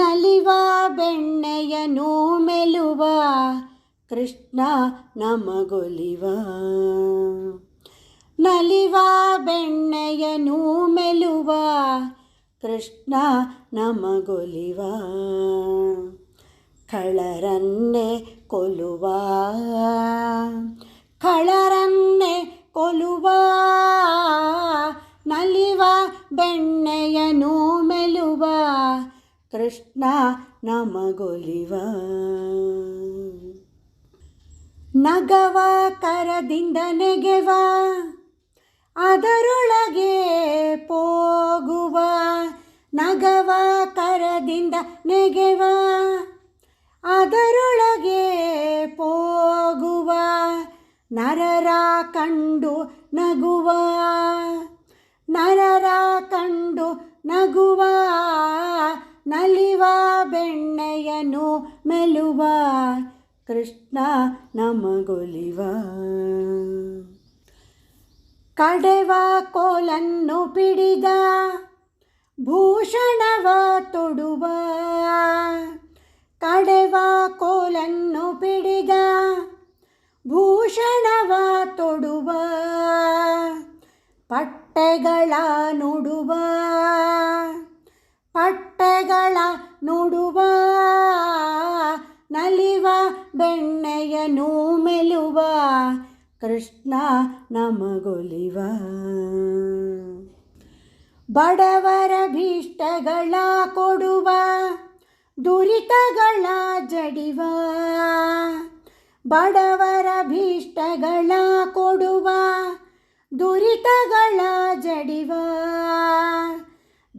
ನಲಿವ ಬೆಣ್ಣೆಯನು ಮೆಲುವ ಕೃಷ್ಣ ನಮಗೊಲಿವ. ನಲಿವ ಬೆಣ್ಣೆಯನು ಮೆಲುವ ಕೃಷ್ಣ ನಮಗೊಲಿವ. ಕಳರನ್ನೆ ಕೊಲುವ ಕಳರನ್ನೆ ಕೊಲುವ. ನಲಿವ ಬೆಣ್ಣೆಯನು ಮೆಲುವ ಕೃಷ್ಣ ನಮಗೊಲಿವ. ನಗವ ಕರದಿಂದ ನೆಗೆವ, ಅದರೊಳಗೆ ಹೋಗುವ ನಗವ ಕರದಿಂದ ನೆಗೆವ, ಅದರೊಳಗೆ ಹೋಗುವ ನರರ ಕಂಡು ನಗುವ. ಬೆಣ್ಣೆಯನು ಮೆಲುವ ಕೃಷ್ಣ ನಮಗೊಲಿವ ಕಡೆವ ಕೋಲನ್ನು ಪಿಡಿದ ಭೂಷಣವ ತೊಡುವ ಕಡೆವ ಕೋಲನ್ನು ಪಿಡಿದ ಭೂಷಣವ ತೊಡುವ ಪಟ್ಟೆಗಳ ನುಡುವ ಪಟ್ಟೆಗಳ ನುಡುವ ಬೆಣ್ಣೆಯನು ಮೆಲುವ, ಕೃಷ್ಣ ನಮಗೊಲಿವ. ಬಡವರ ಭೀಷ್ಟಗಳ ಕೊಡುವ, ದುರಿತಗಳ ಜಡಿವ. ಬಡವರ ಭೀಷ್ಟಗಳ ಕೊಡುವ, ದುರಿತಗಳ ಜಡಿವ.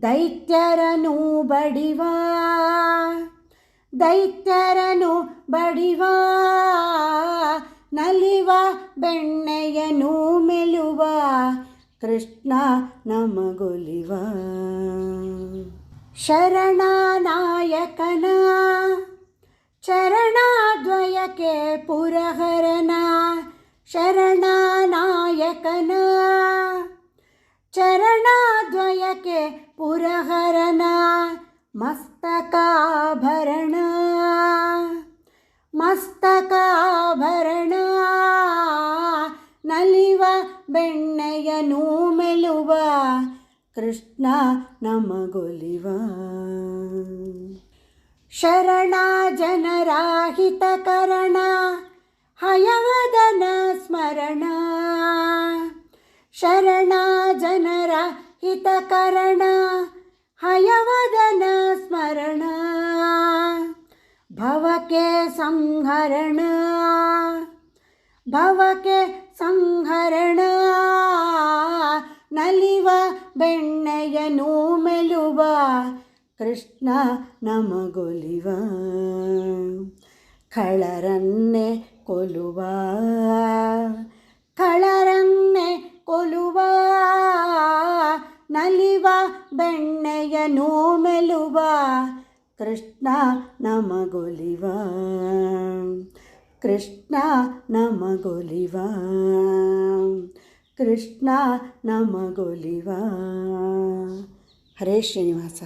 ದೈತ್ಯರನು ಬಡಿವ ದೈತ್ಯರನು ಬಡಿವ ನಲಿವ ಬೆಣ್ಣೆಯನು ಮೆಲುವ ಕೃಷ್ಣ ನಮಗೊಲಿವ. ಶರಣನಾಯಕನ ಚರಣದ್ವಯಕ್ಕೆ ಪುರಹರನ ಶರಣನಾಯಕನ ಚರಣದ್ವಯಕ್ಕೆ ಪುರಹರನ. ಮಸ್ತಕಾಭರಣ. ಮಸ್ತಕಾಭರಣ. ನಲಿವ ಬೆಣ್ಣೆಯ ನೂಮೆಲುವ. ಕೃಷ್ಣ ನಮಗೊಲಿವ. ಶರಣ ಜನರಾಹಿತಕರಣ ಹಯವದನ ಸ್ಮರಣ. ಶರಣ ಜನರ ಹಿತಕರಣ ಹಯವದನ ಸ್ಮರಣ. ಭವಕೆ ಸಂಹರಣ. ಭವಕೆ ಸಂಹರಣ. ನಲಿವ ಬೆಣ್ಣೆಯನು ಮೆಲುವ ಕೃಷ್ಣ ನಮಗೊಲಿವ. ಕಳರನ್ನೇ ಕೊಲುವ. ಖಳರನ್ನೇ ನಲಿವ ನೋಮೆಲುವ ಮೆಲುವ ಕೃಷ್ಣ ನಮಗೊಲಿವ. ಕೃಷ್ಣ ನಮಗೊಲಿವ. ಕೃಷ್ಣ ನಮಗೊಲಿವ. ಹರೇ ಶ್ರೀನಿವಾಸ.